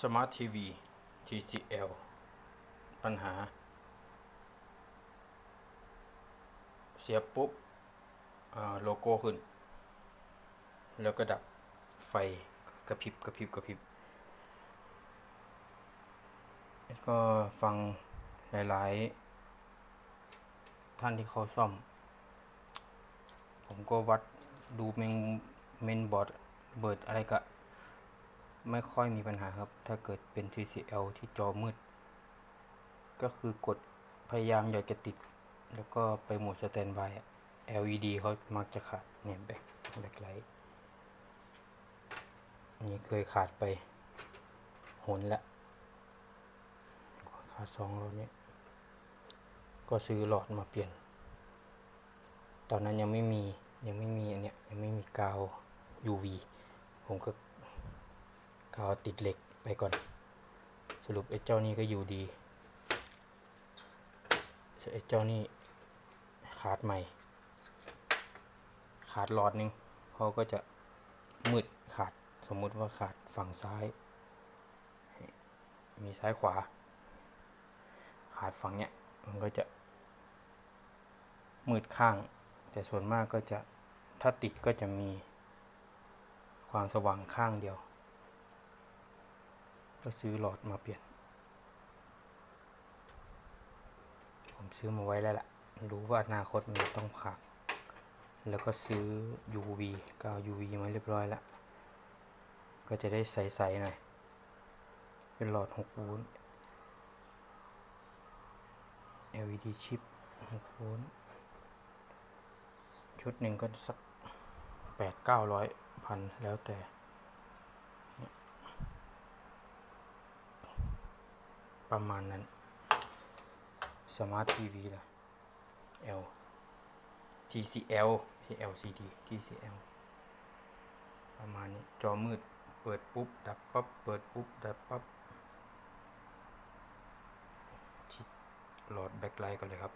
Smart TV TCL ปัญหา เสียบปุ๊บโลโก้ขึ้น แล้วก็ดับไฟกระพริบกระพริบกระพริบแล้วก็ฟังหลาย ๆ ท่านที่เขาซ่อม ผมก็วัดดูเมนเมนบอร์ดเบิร์ดอะไรก็ ไม่ค่อยมีปัญหาครับ ถ้าเกิดเป็น TCL ที่จอมืด ก็คือกดพยายามอยากจะติด แล้วก็ไปโหมดสแตนบาย LED เขามักจะขาดเนี่ยแบ็คแบ็คไลท์นนี้เคยขาดไปหนละขาดสองหลอดนี่ยก็ซื้อหลอดมาเปลี่ยน ตอนนั้นยังไม่มียังไม่มีอันเนี้ยยังไม่มีกาว UV ผมก็ กาติดเหล็กไปก่อน สรุปไอ้เจ้านี่ก็อยู่ดีไอ้เจ้านี่ขาดใหม่ ขาดหลอดหนึ่งเขาก็จะมืดขาดสมมุติว่าขาดฝั่งซ้าย มีซ้ายขวา ขาดฝั่งเนี้ยมันก็จะ มืดข้าง แต่ส่วนมากก็จะถ้าติดก็จะมีความสว่างข้างเดียว ก็ซื้อหลอดมาเปลี่ยน ผมซื้อมาไว้แล้วล่ะ รู้ว่าอนาคตมันต้องขาดแล้วก็ซื้อ UV กาว UV มาเรียบร้อยแล้ว ก็จะได้ใสๆหน่อย เป็นหลอด6โวลต์ LED ชิป6โวลต์ ชุดหนึ่งก็สักแปดเก้าร้อยพันแล้วแต่ ประมาณนั้นสมาร์ททีวีละ L TCL ที่ LCD TCL ประมาณนี้ จอมืด เปิดปุ๊บ ดับปั๊บ เปิดปุ๊บ ดับปั๊บชิดหลอดแบ็คไลท์กันเลยครับ